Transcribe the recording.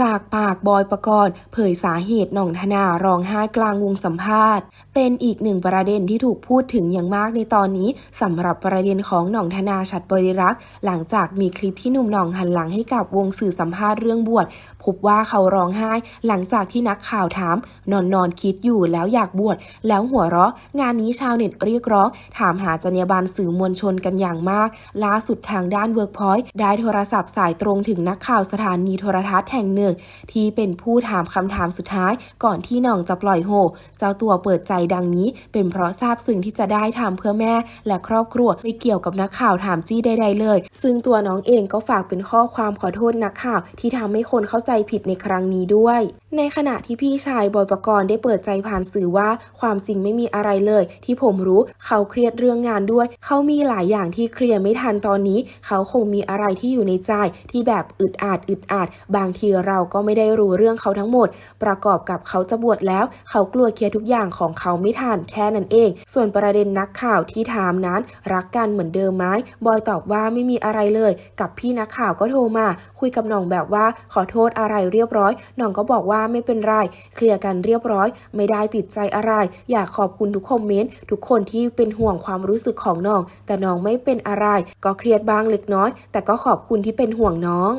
จากปากบอยประกรณ์เผยสาเหตุหน่องธนาร้องไห้กลางวงสัมภาษณ์ เป็นอีกหนึ่งประเด็นที่ถูกพูดถึงอย่างมากในตอนนี้สำหรับประเด็นของหน่องธนาชัดบริรักษ์ หลังจากมีคลิปที่หนุ่มหน่องหันหลังให้กับวงสื่อสัมภาษณ์เรื่องบวชพบว่าเขาร้องไห้หลังจากที่นักข่าวถาม นอนนอนคิดอยู่แล้วอยากบวชแล้วหัวเราะ งานนี้ชาวเน็ตเรียกร้องถามหาจรรยาบรรณสื่อมวลชนกันอย่างมากล่าสุดทางด้านเวิร์กพอยต์ได้โทรศัพท์สายตรงถึงนักข่าวสถานีโทรทัศน์แห่งหนึ่ง ที่เป็นผู้ถามคำถามสุดท้าย ก่อนที่น่องจะปล่อยโฮ เจ้าตัวเปิดใจดังนี้ เป็นเพราะทราบซึ้งที่จะได้ทำเพื่อแม่ และครอบครัวไม่เกี่ยวกับนักข่าวถามจี้ใดๆเลย ซึ่งตัวน้องเองก็ฝากเป็นข้อความขอโทษนักข่าวที่ทำให้คนเข้าใจผิดในครั้งนี้ด้วย ในขณะที่พี่ชายบอยประกรณ์ได้เปิดใจผ่านสื่อว่า ความจริงไม่มีอะไรเลย ที่ผมรู้เขาเครียดเรื่องงานด้วย เขามีหลายอย่างที่เคลียร์ไม่ทันตอนนี้ เขาคงมีอะไรที่อยู่ในใจที่แบบอึดอัดอึดอัดบางทีเราก็ไม่ได้รู้เรื่องเขาทั้งหมด ประกอบกับเขาจะบวชแล้ว เขากลัวเคลียร์ทุกอย่างของเขาไม่ทันแค่นั้นเอง ส่วนประเด็นนักข่าวที่ถามนั้น รักกันเหมือนเดิมไหมบอยตอบว่าไม่มีอะไรเลย กับพี่นักข่าวก็โทรมา คุยกับน่องแบบว่าขอโทษอะไรเรียบร้อยน่องก็บอกว่าไม่เป็นไรเคลียร์กันเรียบร้อย ไม่ได้ติดใจอะไร อยากขอบคุณทุกคอมเมนต์ทุกคนที่เป็นห่วงความรู้สึกของน้อง แต่น้องไม่เป็นอะไร ก็เครียดบ้างเล็กน้อย แต่ก็ขอบคุณที่เป็นห่วงน้อง